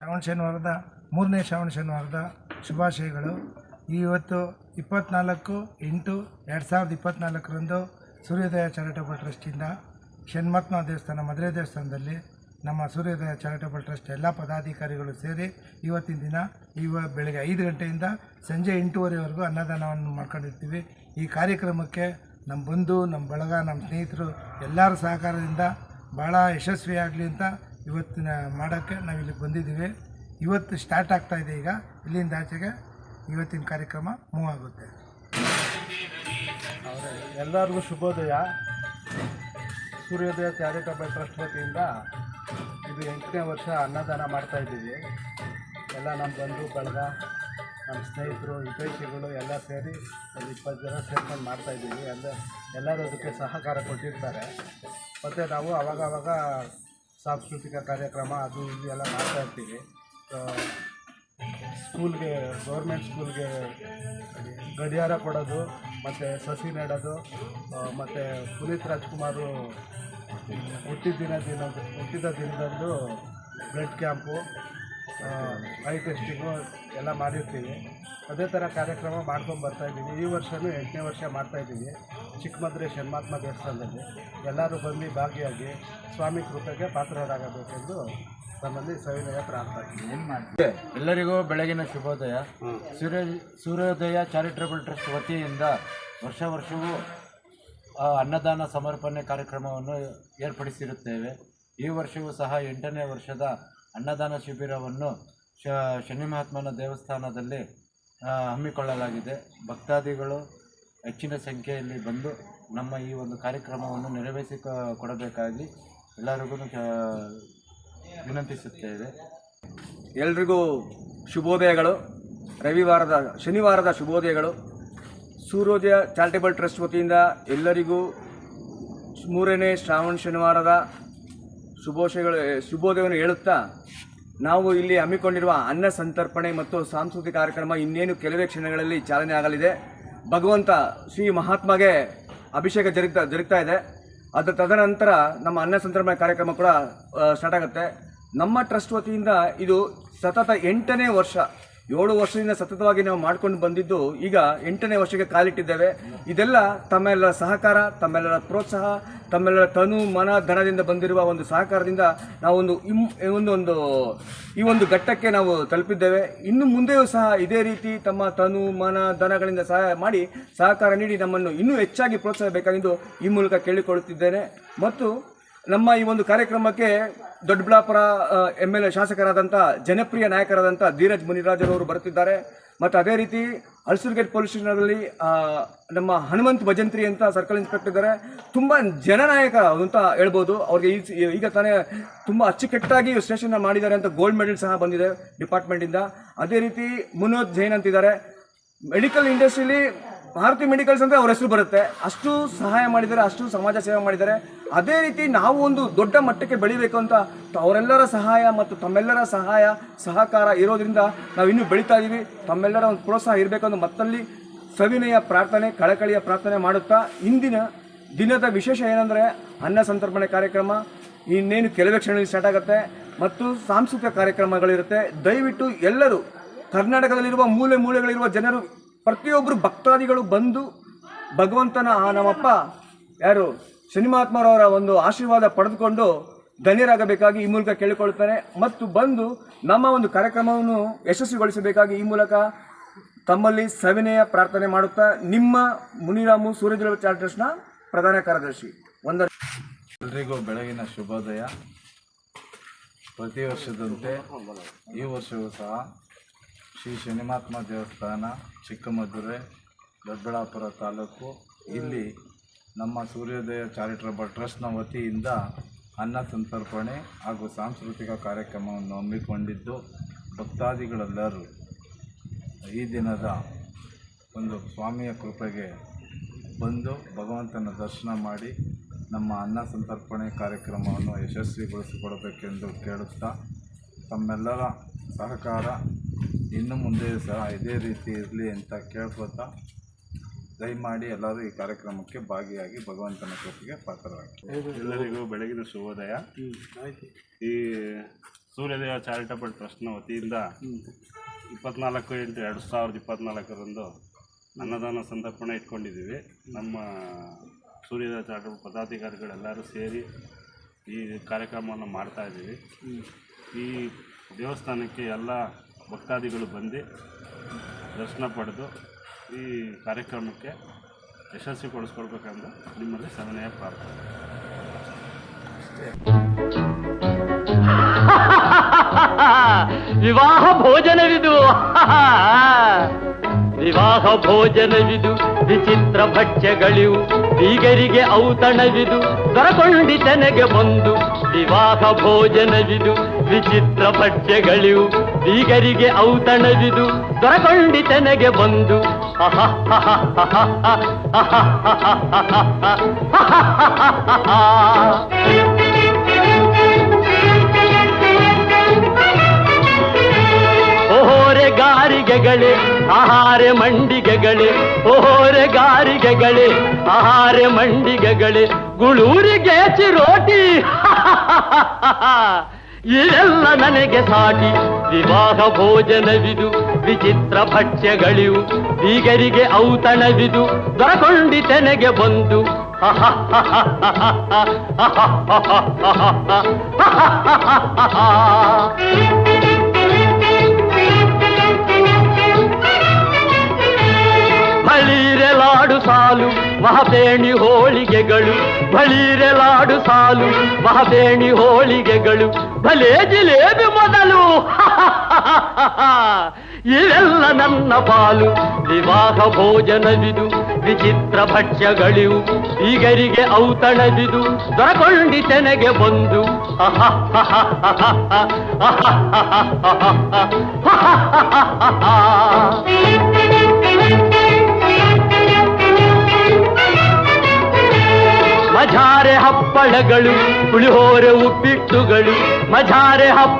ಶ್ರಾವಣ ಶನಿವಾರದ, ಮೂರನೇ ಶ್ರಾವಣ ಶನಿವಾರದ ಶುಭಾಶಯಗಳು. ಇವತ್ತು ಇಪ್ಪತ್ನಾಲ್ಕು ಎಂಟು ಎರಡು ಸಾವಿರದ ಇಪ್ಪತ್ನಾಲ್ಕರಂದು ಸೂರ್ಯೋದಯ ಚಾರಿಟಬಲ್ ಟ್ರಸ್ಟಿಂದ ಷಣ್ಮತ್ಮ ದೇವಸ್ಥಾನ ಮದುವೆ ದೇವಸ್ಥಾನದಲ್ಲಿ ನಮ್ಮ ಸೂರ್ಯೋದಯ ಚಾರಿಟಬಲ್ ಟ್ರಸ್ಟ್ ಎಲ್ಲ ಪದಾಧಿಕಾರಿಗಳು ಸೇರಿ ಇವತ್ತಿನ ದಿನ ಇವ ಬೆಳಗ್ಗೆ ಐದು ಗಂಟೆಯಿಂದ ಸಂಜೆ ಎಂಟೂವರೆವರೆಗೂ ಅನ್ನದಾನವನ್ನು ಮಾಡ್ಕೊಂಡಿರ್ತೀವಿ. ಈ ಕಾರ್ಯಕ್ರಮಕ್ಕೆ ನಮ್ಮ ಬಂಧು ನಮ್ಮ ಬಳಗ ನಮ್ಮ ಸ್ನೇಹಿತರು ಎಲ್ಲರ ಸಹಕಾರದಿಂದ ಭಾಳ ಯಶಸ್ವಿಯಾಗಲಿ ಅಂತ ಇವತ್ತಿನ ಮಾಡೋಕ್ಕೆ ನಾವಿಲ್ಲಿ ಬಂದಿದ್ದೀವಿ. ಇವತ್ತು ಸ್ಟಾರ್ಟ್ ಆಗ್ತಾ ಇದೆ ಈಗ. ಇಲ್ಲಿಂದ ಆಚೆಗೆ ಇವತ್ತಿನ ಕಾರ್ಯಕ್ರಮ ಮೂವ್ ಆಗುತ್ತೆ. ಎಲ್ಲರಿಗೂ ಶುಭೋದಯ. ಸೂರ್ಯೋದಯ ಚಾರಿಟಬಲ್ ಟ್ರಸ್ಟ್ ವತಿಯಿಂದ ಇದು ಎಂಟನೇ ವರ್ಷ ಅನ್ನದಾನ ಮಾಡ್ತಾ ಇದ್ದೀವಿ. ಎಲ್ಲ ನಮ್ಮ ಬಂಧು, ಬಳಗ, ನಮ್ಮ ಸ್ನೇಹಿತರು ಹಿತೈಷಿಗಳು ಎಲ್ಲ ಸೇರಿ ಒಂದು ಇಪ್ಪತ್ತು ಜನ ಸೇರ್ಕೊಂಡು ಮಾಡ್ತಾ ಇದ್ದೀವಿ. ಎಲ್ಲ ಎಲ್ಲರೂ ಅದಕ್ಕೆ ಸಹಕಾರ ಕೊಟ್ಟಿರ್ತಾರೆ. ಮತ್ತು ನಾವು ಅವಾಗ ಅವಾಗ ಸಾಂಸ್ಕೃತಿಕ ಕಾರ್ಯಕ್ರಮ ಅದು ಇದು ಎಲ್ಲ ಮಾಡ್ತಾ ಇರ್ತೀವಿ. ಸ್ಕೂಲ್ಗೆ ಗೌರ್ಮೆಂಟ್ ಸ್ಕೂಲ್ಗೆ ಗಡಿಯಾರ ಕೊಡೋದು, ಮತ್ತು ಸಸಿ ನೆಡೋದು ಮತ್ತು ಪುನೀತ್ ರಾಜ್ಕುಮಾರು ಹುಟ್ಟಿದ ದಿನ ದಿನ, ಹುಟ್ಟಿದ ದಿನದಂದು ಬ್ಲಡ್ ಕ್ಯಾಂಪು ಐ ಟೆಸ್ಟಿಂಗು ಎಲ್ಲ ಮಾಡಿರ್ತೀವಿ. ಅದೇ ಥರ ಕಾರ್ಯಕ್ರಮ ಮಾಡ್ಕೊಂಡು ಬರ್ತಾ ಇದ್ದೀವಿ. ಈ ವರ್ಷವೂ ಎಂಟನೇ ವರ್ಷ ಮಾಡ್ತಾಯಿದ್ದೀವಿ ಚಿಕ್ಕಮದ್ರೆ ಷಣ್ಮಾತ್ಮ ದೇವಸ್ಥಾನದಲ್ಲಿ ಎಲ್ಲರೂ ಬಂದು ಭಾಗಿಯಾಗಿ ಸ್ವಾಮಿ ಕೃಪೆಗೆ ಪಾತ್ರರಾಗಬೇಕೆಂದು ತಮ್ಮಲ್ಲಿ ಸವಿನಯ ಪ್ರಾರ್ಥನೆ. ಎಲ್ಲರಿಗೂ ಬೆಳಗಿನ ಶುಭೋದಯ. ಸೂರ್ಯ ಸೂರ್ಯೋದಯ ಚಾರಿಟಬಲ್ ಟ್ರಸ್ಟ್ ವತಿಯಿಂದ ವರ್ಷ ವರ್ಷವೂ ಅನ್ನದಾನ ಸಮರ್ಪಣೆ ಕಾರ್ಯಕ್ರಮವನ್ನು ಏರ್ಪಡಿಸಿರುತ್ತೇವೆ. ಈ ವರ್ಷವೂ ಸಹ ಎಂಟನೇ ವರ್ಷದ ಅನ್ನದಾನ ಶಿಬಿರವನ್ನು ಶ ಶನಿ ಮಹಾತ್ಮನ ದೇವಸ್ಥಾನದಲ್ಲಿ ಹಮ್ಮಿಕೊಳ್ಳಲಾಗಿದೆ. ಭಕ್ತಾದಿಗಳು ಹೆಚ್ಚಿನ ಸಂಖ್ಯೆಯಲ್ಲಿ ಬಂದು ನಮ್ಮ ಈ ಒಂದು ಕಾರ್ಯಕ್ರಮವನ್ನು ನೆರವೇರಿಸಿ ಕೊಡಬೇಕಾಗಿ ಎಲ್ಲರಿಗೂ ವಿನಂತಿಸುತ್ತೇವೆ. ಎಲ್ರಿಗೂ ಶುಭೋದಯಗಳು. ರವಿವಾರದ, ಶನಿವಾರದ ಶುಭೋದಯಗಳು. ಸೂರ್ಯೋದಯ ಚಾರಿಟೇಬಲ್ ಟ್ರಸ್ಟ್ ವತಿಯಿಂದ ಎಲ್ಲರಿಗೂ ಮೂರನೇ ಶ್ರಾವಣ ಶನಿವಾರದ ಶುಭೋಶಯಗಳು ಶುಭೋದಯವನ್ನು ಹೇಳುತ್ತಾ, ನಾವು ಇಲ್ಲಿ ಹಮ್ಮಿಕೊಂಡಿರುವ ಅನ್ನ ಸಂತರ್ಪಣೆ ಮತ್ತು ಸಾಂಸ್ಕೃತಿಕ ಕಾರ್ಯಕ್ರಮ ಇನ್ನೇನು ಕೆಲವೇ ಕ್ಷಣಗಳಲ್ಲಿ ಚಾಲನೆ ಆಗಲಿದೆ ಭಗವಂತ ಶ್ರೀ ಮಹಾತ್ಮಗೆ ಅಭಿಷೇಕ ಜರುಗ್ತಾ ಜರುಗ್ತಾ ಇದೆ. ಅದರ ತದನಂತರ ನಮ್ಮ ಅನ್ನ ಕಾರ್ಯಕ್ರಮ ಕೂಡ ಸ್ಟಾರ್ಟ್ ಆಗುತ್ತೆ. ನಮ್ಮ ಟ್ರಸ್ಟ್ ವತಿಯಿಂದ ಇದು ಸತತ ಎಂಟನೇ ವರ್ಷ. ಏಳು ವರ್ಷದಿಂದ ಸತತವಾಗಿ ನಾವು ಮಾಡ್ಕೊಂಡು ಬಂದಿದ್ದು, ಈಗ ಎಂಟನೇ ವರ್ಷಕ್ಕೆ ಕಾಲಿಟ್ಟಿದ್ದೇವೆ. ಇದೆಲ್ಲ ತಮ್ಮೆಲ್ಲರ ಸಹಕಾರ, ತಮ್ಮೆಲ್ಲರ ಪ್ರೋತ್ಸಾಹ, ತಮ್ಮೆಲ್ಲರ ತನು ಮನ ಧನದಿಂದ ಬಂದಿರುವ ಒಂದು ಸಹಕಾರದಿಂದ ನಾವೊಂದು ಒಂದು ಒಂದು ಈ ಒಂದು ಘಟ್ಟಕ್ಕೆ ನಾವು ತಲುಪಿದ್ದೇವೆ. ಇನ್ನು ಮುಂದೆಯೂ ಸಹ ಇದೇ ರೀತಿ ತಮ್ಮ ತನು ಮನ ಧನಗಳಿಂದ ಸಹಾಯ ಮಾಡಿ ಸಹಕಾರ ನೀಡಿ ನಮ್ಮನ್ನು ಇನ್ನೂ ಹೆಚ್ಚಾಗಿ ಪ್ರೋತ್ಸಾಹಿಸಬೇಕಾಗಿದ್ದು ಈ ಮೂಲಕ ಕೇಳಿಕೊಳ್ಳುತ್ತಿದ್ದೇನೆ. ಮತ್ತು ನಮ್ಮ ಈ ಒಂದು ಕಾರ್ಯಕ್ರಮಕ್ಕೆ ದೊಡ್ಡಬಳ್ಳಾಪುರ ಎಂ ಎಲ್ ಎ ಶಾಸಕರಾದಂಥ ಜನಪ್ರಿಯ ನಾಯಕರಾದಂಥ ಧೀರಜ್ ಮುನಿರಾಜರವರು ಬರುತ್ತಿದ್ದಾರೆ. ಮತ್ತು ಅದೇ ರೀತಿ ಹಲಸೂರ್ಗೇಟ್ ಪೊಲೀಸ್ ಸ್ಟೇಷನಲ್ಲಿ ನಮ್ಮ ಹನುಮಂತ್ ಭಜಂತ್ರಿ ಅಂತ ಸರ್ಕಲ್ ಇನ್ಸ್ಪೆಕ್ಟರ್ ಇದ್ದಾರೆ. ತುಂಬ ಜನನಾಯಕ ಅಂತ ಹೇಳ್ಬೋದು. ಅವ್ರಿಗೆ ಈಗ ತಾನೇ ತುಂಬ ಅಚ್ಚುಕಟ್ಟಾಗಿ ಸ್ಟೇಷನ್ನ ಮಾಡಿದ್ದಾರೆ ಅಂತ ಗೋಲ್ಡ್ ಮೆಡಲ್ ಸಹ ಬಂದಿದೆ ಡಿಪಾರ್ಟ್ಮೆಂಟಿಂದ ಅದೇ ರೀತಿ ಮುನೋದ್ ಜೈನ್ ಅಂತಿದ್ದಾರೆ. ಮೆಡಿಕಲ್ ಇಂಡಸ್ಟ್ರಿಲಿ ಭಾರತಿ ಮೆಡಿಕಲ್ಸ್ ಅಂದರೆ ಅವ್ರ ಹೆಸರು ಬರುತ್ತೆ. ಅಷ್ಟು ಸಹಾಯ ಮಾಡಿದ್ದಾರೆ, ಅಷ್ಟು ಸಮಾಜ ಸೇವೆ ಮಾಡಿದ್ದಾರೆ. ಅದೇ ರೀತಿ ನಾವು ಒಂದು ದೊಡ್ಡ ಮಟ್ಟಕ್ಕೆ ಬೆಳಿಬೇಕು ಅಂತ ಅವರೆಲ್ಲರ ಸಹಾಯ ಮತ್ತು ತಮ್ಮೆಲ್ಲರ ಸಹಾಯ, ಸಹಕಾರ ಇರೋದ್ರಿಂದ ನಾವು ಇನ್ನೂ ಬೆಳೀತಾ ಇದ್ದೀವಿ ತಮ್ಮೆಲ್ಲರ ಒಂದು ಪ್ರೋತ್ಸಾಹ ಇರಬೇಕು ಅಂತ ಮತ್ತಲ್ಲಿ ಸವಿನಯ ಪ್ರಾರ್ಥನೆ, ಕಳಕಳಿಯ ಪ್ರಾರ್ಥನೆ ಮಾಡುತ್ತಾ ಇಂದಿನ ದಿನದ ವಿಶೇಷ ಏನಂದರೆ ಅನ್ನ ಸಂತರ್ಪಣೆ ಕಾರ್ಯಕ್ರಮ. ಇನ್ನೇನು ಕೆಲವೇ ಕ್ಷಣದಲ್ಲಿ ಸ್ಟಾರ್ಟ್ ಆಗುತ್ತೆ ಮತ್ತು ಸಾಂಸ್ಕೃತಿಕ ಕಾರ್ಯಕ್ರಮಗಳಿರುತ್ತೆ. ದಯವಿಟ್ಟು ಎಲ್ಲರೂ ಕರ್ನಾಟಕದಲ್ಲಿರುವ ಮೂಲೆ ಮೂಲೆಗಳಿರುವ ಜನರು ಪ್ರತಿಯೊಬ್ಬರು ಭಕ್ತಾದಿಗಳು ಬಂದು ಭಗವಂತನ, ಆ ನಮ್ಮಪ್ಪ ಯಾರು ಶನಿಮಾತ್ಮರವರ ಒಂದು ಆಶೀರ್ವಾದ ಪಡೆದುಕೊಂಡು ಧನ್ಯರಾಗಬೇಕಾಗಿ ಈ ಮೂಲಕ ಕೇಳಿಕೊಳ್ಳುತ್ತಾರೆ ಮತ್ತು ಬಂದು ನಮ್ಮ ಒಂದು ಕಾರ್ಯಕ್ರಮವನ್ನು ಯಶಸ್ವಿಗೊಳಿಸಬೇಕಾಗಿ ಈ ಮೂಲಕ ತಮ್ಮಲ್ಲಿ ಸವಿನಯ ಪ್ರಾರ್ಥನೆ ಮಾಡುತ್ತಾ, ನಿಮ್ಮ ಮುನಿರಾಮು ಸೂರ್ಯದೇವ ಚಾರ್ಟರ್ಸ್ನ ಪ್ರಧಾನ ಕಾರ್ಯದರ್ಶಿ. ಒಂದ ಎಲ್ರಿಗೂ ಬೆಳಗಿನ ಶುಭೋದಯ. ಪ್ರತಿ ವರ್ಷದಂತೆ ಈ ವರ್ಷವೂ ಸಹ ಶ್ರೀ ಶನಿಮಾತ್ಮ ದೇವಸ್ಥಾನ ಚಿಕ್ಕಮದುರೆ ದೊಡ್ಡಬಳ್ಳಾಪುರ ತಾಲೂಕು. ಇಲ್ಲಿ ನಮ್ಮ ಸೂರ್ಯೋದಯ ಚಾರಿಟಬಲ್ ಟ್ರಸ್ಟ್ನ ವತಿಯಿಂದ ಅನ್ನ ಸಂತರ್ಪಣೆ ಹಾಗೂ ಸಾಂಸ್ಕೃತಿಕ ಕಾರ್ಯಕ್ರಮವನ್ನು ಹಮ್ಮಿಕೊಂಡಿದ್ದು ಭಕ್ತಾದಿಗಳೆಲ್ಲರೂ ಈ ದಿನದ ಒಂದು ಸ್ವಾಮಿಯ ಕೃಪೆಗೆ ಬಂದು ಭಗವಂತನ ದರ್ಶನ ಮಾಡಿ ನಮ್ಮ ಅನ್ನ ಸಂತರ್ಪಣೆ ಕಾರ್ಯಕ್ರಮವನ್ನು ಯಶಸ್ವಿಗೊಳಿಸಿಕೊಡಬೇಕೆಂದು ಕೇಳುತ್ತಾ ತಮ್ಮೆಲ್ಲರ ಸಹಕಾರ ಇನ್ನು ಮುಂದೆ ಸಹ ಇದೇ ರೀತಿ ಇರಲಿ ಅಂತ ಕೇಳ್ಕೊತಾ ದಯಮಾಡಿ ಎಲ್ಲರೂ ಈ ಕಾರ್ಯಕ್ರಮಕ್ಕೆ ಭಾಗಿಯಾಗಿ ಭಗವಂತನ ಕೃಪೆಗೆ ಪಾತ್ರರಾಗಿ ಎಲ್ಲರಿಗೂ ಬೆಳಗಿನ ಶುಭೋದಯ. ಈ ಸೂರ್ಯದೇವ ಚಾರಿಟಬಲ್ ಟ್ರಸ್ಟ್ನ ವತಿಯಿಂದ ಇಪ್ಪತ್ನಾಲ್ಕು ಎಂಟು ಎರಡು ಸಾವಿರದ ಇಪ್ಪತ್ನಾಲ್ಕರಂದು ಅನ್ನದಾನ ಸಂತರ್ಪಣೆ ಇಟ್ಕೊಂಡಿದ್ದೀವಿ. ನಮ್ಮ ಸೂರ್ಯದೇವ ಚಾರಿಟಬಲ್ ಪದಾಧಿಕಾರಿಗಳೆಲ್ಲರೂ ಸೇರಿ ಈ ಕಾರ್ಯಕ್ರಮವನ್ನು ಮಾಡ್ತಾ ಇದ್ದೀವಿ. ಈ ದೇವಸ್ಥಾನಕ್ಕೆ ಎಲ್ಲ ಭಕ್ತಾದಿಗಳು ಬಂದು ದರ್ಶನ ಪಡೆದು ಈ ಕಾರ್ಯಕ್ರಮಕ್ಕೆ ಯಶಸ್ವಿಗೊಳಿಸ್ಕೊಡ್ಬೇಕಂದು ನಿಮ್ಮಲ್ಲಿ ಸವಿನಯ ಪ್ರಾರ್ಥನೆ. ವಿವಾಹ ಭೋಜನವಿದು. ವಿವಾಹ ಭೋಜನವಿದು. ವಿಚಿತ್ರ ಭಕ್ಷ್ಯಗಳಿವು. ಬೀಗರಿಗೆ ಔತಣವಿದು. ದೊರಕೊಂಡಿತನೆಗೆ ಬಂದು. ವಿವಾಹ ಭೋಜನವಿದು. ವಿಚಿತ್ರ ಭಕ್ಷ್ಯಗಳಿವು. ಬೀಗರಿಗೆ ಔತಣವಿದು ದೊರಕೊಂಡಿತನೆಗೆ ಬಂದು. ಓಹೋರೆ ಗಾರಿಗೆಗಳೇ ಆಹಾರ ಮಂಡಿಗೆಗಳೇ ಓಹೋರೆ ಗಾರಿಗೆಗಳೇ ಆಹಾರ ಮಂಡಿಗೆಗಳೇ ಗುಳೂರಿಗೆ ಚಿರೋಟಿ. ಇದೆಲ್ಲ ನನಗೆ ಸಾಟಿ. ವಿವಾಹ ಭೋಜನವಿದು, ವಿಚಿತ್ರ ಭಕ್ಷ್ಯಗಳಿವು. ಬೀಗರಿಗೆ ಔತಣವಿದು, ದೊರಕೊಂಡಿತೆನೆಗೆ ಬಂದು. ಬಳಿರೆಲಾಡು ಸಾಲು ಮಹಬೇಣಿ ಹೋಳಿಗೆಗಳು. ಬಳಿರೆಲಾಡು ಸಾಲು ಮಹಬೇಣಿ ಹೋಳಿಗೆಗಳು. ಭಲೇ ಜಿಲೇಬಿ ಮೊದಲು. ಇವೆಲ್ಲ ನನ್ನ ಪಾಲು. ವಿವಾಹ ಭೋಜನವಿದು ವಿಚಿತ್ರ ಭಕ್ಷ್ಯಗಳಿವು. ಈಗರಿಗೆ ಔತಣವಿದು ದೊರಕೊಂಡಿತೆನೆಗೆ ಬಂದು. ಮಜಾರೆ ಹಪ್ಪಳಗಳು ಪುಳಿಹೋರೆ ಉಪ್ಪಿಟ್ಟುಗಳು ಮಜಾರೆ ಹಪ್ಪ